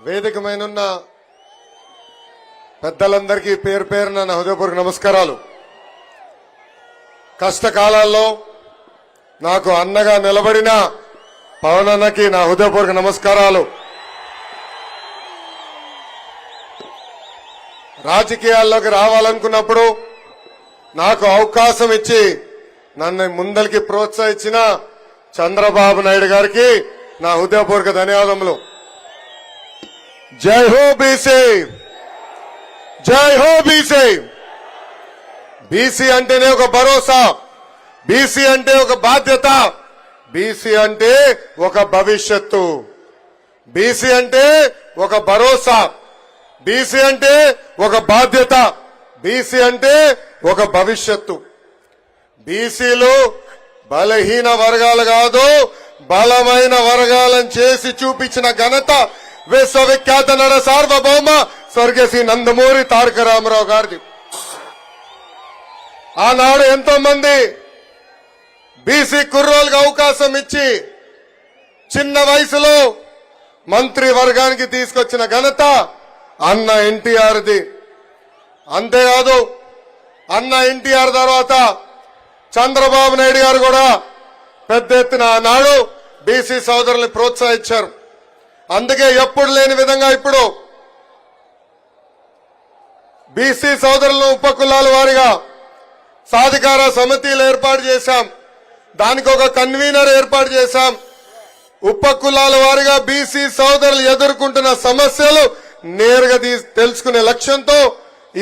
వేదిక పెద్దలందరికీ పేరు పేరున నా హృదయపూర్వక నమస్కారాలు. కష్టకాలాల్లో నాకు అన్నగా నిలబడిన పవన్ అన్నకి నా హృదయపూర్వక నమస్కారాలు. రాజకీయాల్లోకి రావాలనుకున్నప్పుడు నాకు అవకాశం ఇచ్చి నన్ను ముందరికి ప్రోత్సహించిన చంద్రబాబు నాయుడు గారికి నా హృదయపూర్వక ధన్యవాదములు. జై హో బీసీ. జై హో బీసీ. బీసీ అంటేనే ఒక భరోసా. బీసీ అంటే ఒక బాధ్యత. బీసీ అంటే ఒక భవిష్యత్తు. బీసీ అంటే ఒక భరోసా. బీసీ అంటే ఒక బాధ్యత. బీసీ అంటే ఒక భవిష్యత్తు. బీసీలు బలహీన వర్గాలు కాదు బలమైన వర్గాలను చేసి చూపించిన ఘనత విశ్వవిఖ్యాత నర సార్వభౌమ స్వర్గశ్రీ నందమూరి తారక రామారావు గారిది ఆనాడు ఎంతో మంది బీసీ కుర్రోలకు అవకాశం ఇచ్చి చిన్న వయసులో మంత్రి వర్గానికి తీసుకొచ్చిన ఘనత అన్న ఎన్టీఆర్ది అంతేకాదు అన్న ఎన్టీఆర్ తర్వాత చంద్రబాబు నాయుడు గారు కూడా పెద్ద ఎత్తున ఆనాడు బీసీ సోదరుల్ని ప్రోత్సహించారు అందుకే ఎప్పుడు లేని విధంగా ఇప్పుడు బీసీ సోదరులను ఉపకులాల వారిగా సాధికార సమితిలు ఏర్పాటు చేశాం. దానికి ఒక కన్వీనర్ ఏర్పాటు చేశాం. ఉపకులాల వారిగా బీసీ సోదరులు ఎదుర్కొంటున్న సమస్యలు నేరుగా తెలుసుకునే లక్ష్యంతో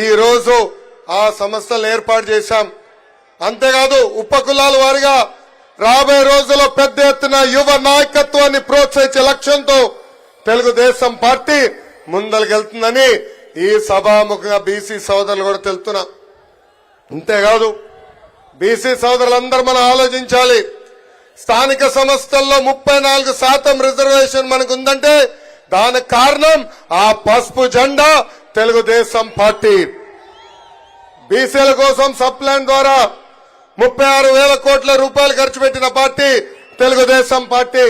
ఈ రోజు ఆ సంస్థలు ఏర్పాటు చేశాం. అంతేకాదు ఉపకులాల వారిగా రాబోయే రోజుల్లో పెద్ద ఎత్తున యువ నాయకత్వాన్ని ప్రోత్సహించే లక్ష్యంతో తెలుగుదేశం పార్టీ ముందలకెళ్తుందని ఈ సభాముఖంగా బీసీ సోదరులు కూడా తెలుతున్నా అంతేకాదు బీసీ సోదరులందరూ మనం ఆలోచించాలి. స్థానిక సంస్థల్లో ముప్పై నాలుగు శాతం రిజర్వేషన్ మనకు ఉందంటే దానికి కారణం ఆ పసుపు జెండా తెలుగుదేశం పార్టీ. బీసీల కోసం సప్లాన్ ద్వారా ముప్పై ఆరు వేల కోట్ల రూపాయలు ఖర్చు పెట్టిన పార్టీ తెలుగుదేశం పార్టీ.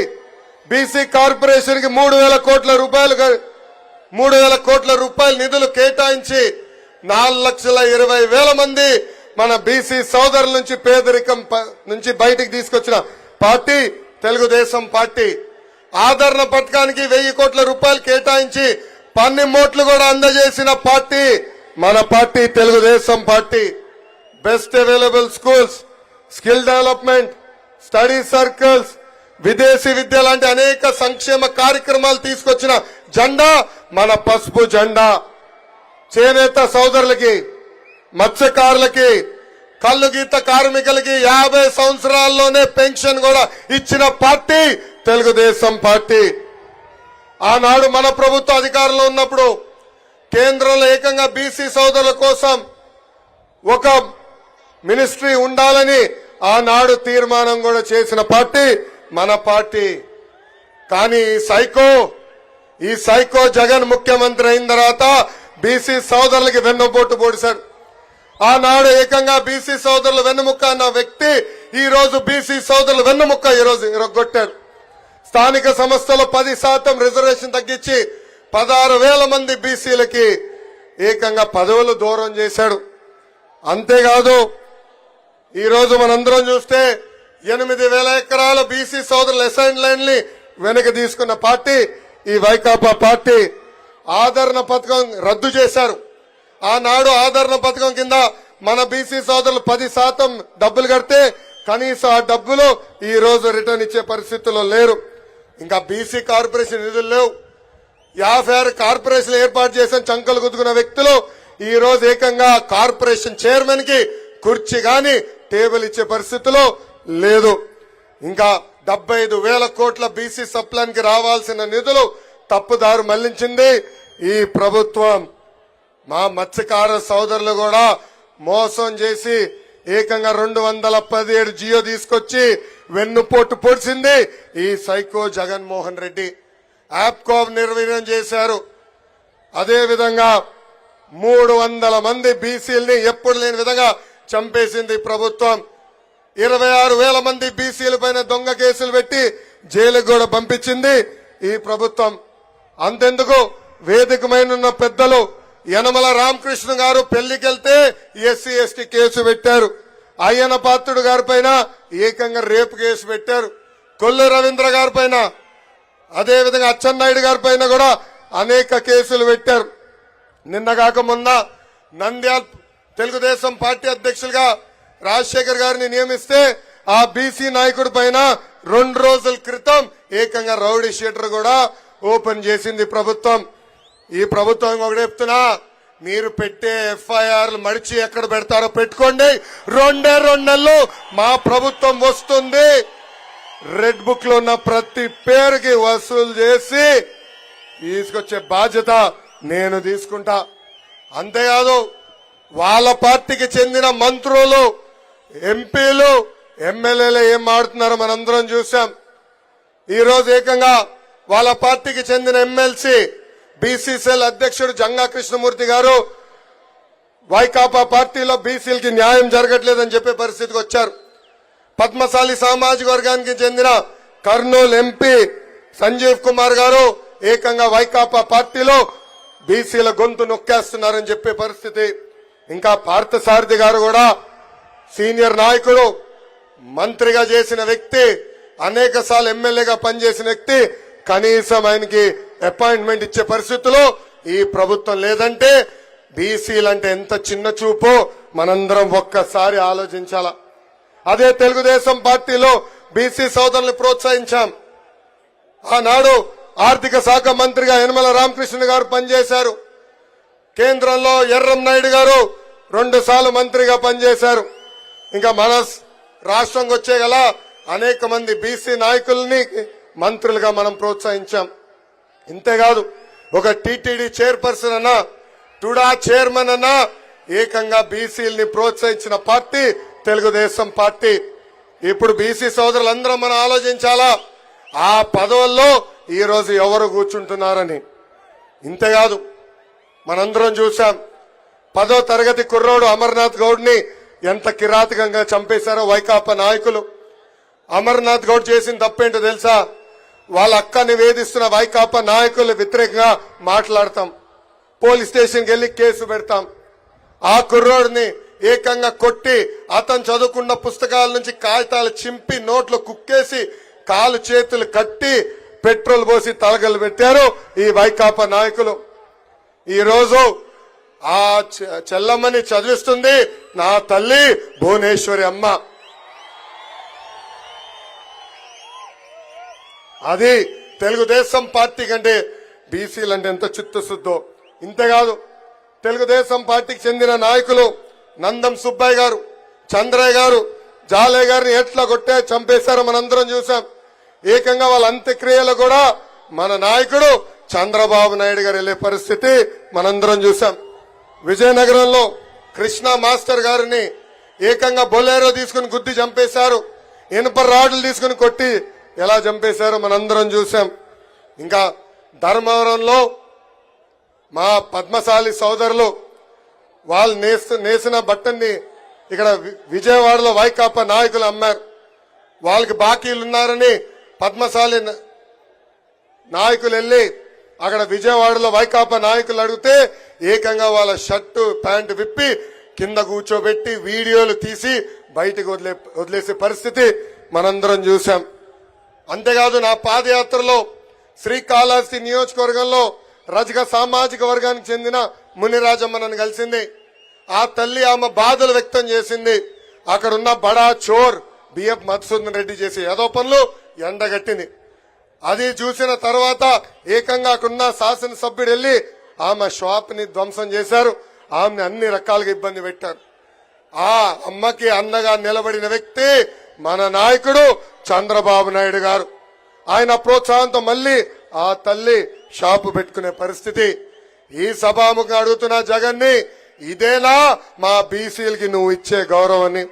బీసీ కార్పొరేషన్కి మూడు వేల కోట్ల రూపాయలు మూడు వేల కోట్ల రూపాయల నిధులు కేటాయించి నాలుగు లక్షల ఇరవై వేల మంది మన బీసీ సోదరుల నుంచి పేదరికం ప- నుంచి బయటికి తీసుకొచ్చిన పార్టీ తెలుగుదేశం పార్టీ. ఆదరణ పథకానికి వెయ్యి కోట్ల రూపాయలు కేటాయించి పన్నిమోట్లు కూడా అందజేసిన పార్టీ మన party Telugu Desam party. Best available schools skill development study circles విదేశీ విద్య లాంటి అనేక సంక్షేమ కార్యక్రమాలు తీసుకొచ్చిన జెండా మన పసుపు జెండా. చేనేత సోదరులకి మత్స్యకారులకి కళ్ళు గీత కార్మికులకి యాభై సంవత్సరాల్లోనే పెన్షన్ కూడా ఇచ్చిన పార్టీ తెలుగుదేశం పార్టీ. ఆనాడు మన ప్రభుత్వ అధికారంలో ఉన్నప్పుడు కేంద్రంలో ఏకంగా బీసీ సోదరుల కోసం ఒక మినిస్ట్రీ ఉండాలని ఆనాడు తీర్మానం కూడా చేసిన పార్టీ. మన పార్టీ. కానీ ఈ సైకో ఈ సైకో జగన్ ముఖ్యమంత్రి అయిన తర్వాత బీసీ సోదరులకి వెన్నుపోటు పొడిశాడు ఆనాడు ఏకంగా బీసీ సోదరులు వెన్నుముక్క అన్న వ్యక్తి ఈ రోజు బీసీ సోదరులు వెన్నుముక్క ఈ రోజు ఇరగొట్టాడు స్థానిక సంస్థలో పది శాతం రిజర్వేషన్ తగ్గించి పదహారు వేల మంది బీసీలకి ఏకంగా పదవులు దూరం చేశాడు. అంతేకాదు ఈరోజు మనందరం చూస్తే ఎనిమిది వేల ఎకరాల బీసీ సోదరుల అసైన్ లైన్ని వెనక తీసుకున్న పార్టీ ఈ వైకాపా పార్టీ ఆదరణ పథకం రద్దు చేశారు. ఆనాడు ఆదరణ పథకం కింద మన బీసీ సోదరులు పది శాతం డబ్బులు కడితే కనీసం ఆ డబ్బులు ఈ రోజు రిటర్న్ ఇచ్చే పరిస్థితుల్లో లేరు. ఇంకా బీసీ కార్పొరేషన్ నిధులు లేవు. యాభై ఆరు కార్పొరేషన్ ఏర్పాటు చేసిన చంకలు గుద్దుకున్న వ్యక్తులు ఈ రోజు ఏకంగా కార్పొరేషన్ చైర్మన్కి కుర్చీ గాని టేబుల్ ఇచ్చే పరిస్థితిలో లేదు. ఇంకా డెబ్బై ఐదు వేల కోట్ల బీసీ సప్లాన్కి రావాల్సిన నిధులు తప్పుదారు మళ్ళించింది ఈ ప్రభుత్వం. మా మత్స్యకార సోదరులు కూడా మోసం చేసి ఏకంగా రెండు వందల పదిహేడు జియో తీసుకొచ్చి వెన్నుపోటు పొడిచింది ఈ సైకో జగన్మోహన్ రెడ్డి. యాప్కాబ్ నిర్వీర్యం చేశారు. అదేవిధంగా మూడు వందల మంది బీసీల్ని ఎప్పుడు లేని విధంగా చంపేసింది ప్రభుత్వం. ఇరవై ఆరు వేల మంది బీసీల పైన దొంగ కేసులు పెట్టి జైలుకు కూడా పంపించింది ఈ ప్రభుత్వం. అంతెందుకు? వేదికమైన పెద్దలు యనమల రామకృష్ణ గారు పెళ్ళికెళ్తే ఎస్సీ ఎస్టీ కేసు పెట్టారు. అయ్యన పాత్రుడు గారి పైన ఏకంగా రేపు కేసు పెట్టారు. కొల్లు రవీంద్ర గారి పైన అదేవిధంగా అచ్చెన్నాయుడు గారి పైన కూడా అనేక కేసులు పెట్టారు. నిన్నగాక మొన్న నంద్యాల తెలుగుదేశం పార్టీ అధ్యక్షులుగా రాజశేఖర్ గారిని నియమిస్తే ఆ బీసీ నాయకుడి పైన రెండు రోజుల క్రితం ఏకంగా రౌడీ షీటర్ కూడా ఓపెన్ చేసింది ప్రభుత్వం. ఈ ప్రభుత్వం ఒకటి చెప్తున్నా మీరు పెట్టే ఎఫ్ఐఆర్లు మడిచి ఎక్కడ పెడతారో పెట్టుకోండి. రెండే రెండు నెలలు మా ప్రభుత్వం వస్తుంది. రెడ్ బుక్లో ఉన్న ప్రతి పేరుకి వసూలు చేసి తీసుకొచ్చే బాధ్యత నేను తీసుకుంటా. అంతేకాదు వాళ్ళ పార్టీకి చెందిన మంత్రులు ఎంపీలు ఎమ్మెల్యేలు ఏం ఆడుతున్నారో మనందరం చూసాం ఈరోజు ఏకంగా వాళ్ళ పార్టీకి చెందిన ఎమ్మెల్సీ బీసీసీఎల్ అధ్యక్షుడు జంగా కృష్ణమూర్తి గారు వైకాపా పార్టీలో బీసీలకి న్యాయం జరగట్లేదని చెప్పే పరిస్థితికి వచ్చారు. పద్మశాలి సామాజిక వర్గానికి చెందిన కర్నూలు ఎంపీ సంజీవ్ కుమార్ గారు ఏకంగా వైకాపా పార్టీలో బీసీల గొంతు నొక్కేస్తున్నారని చెప్పే పరిస్థితి. ఇంకా పార్థసారథి గారు కూడా సీనియర్ నాయకుడు మంత్రిగా చేసిన వ్యక్తి అనేక సార్లు ఎమ్మెల్యేగా పనిచేసిన వ్యక్తి కనీసం ఆయనకి అపాయింట్మెంట్ ఇచ్చే పరిస్థితిలో ఈ ప్రభుత్వం లేదంటే బీసీలంటే ఎంత చిన్న చూపో. మనందరం ఒక్కసారి ఆలోచించాలా. అదే తెలుగుదేశం పార్టీలో బీసీ సోదరులు ప్రోత్సహించాం. ఆనాడు ఆర్థిక శాఖ మంత్రిగా యనమల రామకృష్ణ గారు పనిచేశారు. కేంద్రంలో ఎర్రం నాయుడు గారు రెండు సార్లు మంత్రిగా పనిచేశారు. ఇంకా మన రాష్ట్రంకి వచ్చే గల అనేక మంది బీసీ నాయకుల్ని మంత్రులుగా మనం ప్రోత్సహించాం. ఇంతేకాదు ఒక టీటీడీ చైర్పర్సన్ అన్నా టుడా చైర్మన్ అన్నా ఏకంగా బీసీలని ప్రోత్సహించిన పార్టీ తెలుగుదేశం పార్టీ. ఇప్పుడు బీసీ సోదరులందరం మనం ఆలోచించాలా? ఆ పదవుల్లో ఈ రోజు ఎవరు కూర్చుంటున్నారని. ఇంతేకాదు మనందరం చూసాం పదో తరగతి కుర్రోడు అమర్నాథ్ గౌడ్ని ఎంత కిరాతకంగా చంపేశారో వైకాపా నాయకులు. అమర్నాథ్ గౌడ్ చేసిన తప్పేంటో తెలుసా? వాళ్ళ అక్కని వేధిస్తున్న వైకాపా నాయకులు వ్యతిరేకంగా మాట్లాడతాం. పోలీస్ స్టేషన్కి వెళ్ళి కేసు పెడతాం. ఆ కుర్రోడిని ఏకంగా కొట్టి అతను చదువుకున్న పుస్తకాల నుంచి కాగితాలు చింపి నోట్లో కుక్కేసి కాలు చేతులు కట్టి పెట్రోల్ పోసి తలగలు పెట్టారు ఈ వైకాపా నాయకులు. ఈరోజు ఆ చె- చెల్లమ్మని చదివిస్తుంది నా తల్లి భువనేశ్వరి అమ్మ. అది తెలుగుదేశం పార్టీ కంటే బీసీలు అంటే ఎంత చిత్తశుద్ధో. ఇంతేకాదు తెలుగుదేశం పార్టీకి చెందిన నాయకులు నందం సుబ్బయ్య గారు చంద్రయ్య గారు జాలయ్య గారిని ఎట్లా కొట్టే చంపేశారో మనందరం చూసాం. ఏకంగా వాళ్ళ అంత్యక్రియలు కూడా మన నాయకుడు చంద్రబాబు నాయుడు గారు వెళ్ళే పరిస్థితి మనందరం చూసాం. విజయనగరంలో కృష్ణ మాస్టర్ గారిని ఏకంగా బొలేరో తీసుకుని గుద్ది చంపేశారు. ఇనుప రాడ్లు తీసుకుని కొట్టి ఎలా చంపేశారో మనందరం చూసాం ఇంకా ధర్మవరంలో మా పద్మశాలి సోదరులు వాళ్ళు నేస్తు నేసిన బట్టని ఇక్కడ విజయవాడలో వైకాపా నాయకులు అమ్మారు. వాళ్ళకి బాకీలు ఉన్నారని పద్మశాలి న- నాయకులు వెళ్ళి అక్కడ విజయవాడలో వైకాపా నాయకులు అడిగితే ఏకంగా వాళ్ళ షర్టు ప్యాంటు విప్పి కింద కూర్చోబెట్టి వీడియోలు తీసి బయటకు వదిలే వదిలేసే పరిస్థితి మనందరం చూసాం అంతేకాదు నా పాదయాత్రలో శ్రీకాళహస్తి నియోజకవర్గంలో రజక సామాజిక వర్గానికి చెందిన మునిరాజమ్మ నన్ను కలిసింది. ఆ తల్లి ఆమె బాధలు వ్యక్తం చేసింది. అక్కడున్న బడా చోర్ బిఎఫ్ మధుసూదన్ రెడ్డి చేసే ఏదో పనులు ఎండగట్టింది. అది చూసిన తర్వాత ఏకంగా అక్కడున్న శాసనసభ్యుడు వెళ్ళి ఆమె షాప్ని ధ్వంసం చేశారు. ఆమె అన్ని రకాలుగా ఇబ్బంది పెట్టారు. ఆ అమ్మకి అన్నగా నిలబడిన వ్యక్తి మన నాయకుడు చంద్రబాబు నాయుడు గారు. ఆయన ప్రోత్సాహంతో మళ్ళీ ఆ తల్లి షాపు పెట్టుకునే పరిస్థితి. ఈ సభాముఖం అడుగుతున్న జగన్ని ఇదేనా మా బీసీలకి నువ్వు ఇచ్చే గౌరవాన్ని?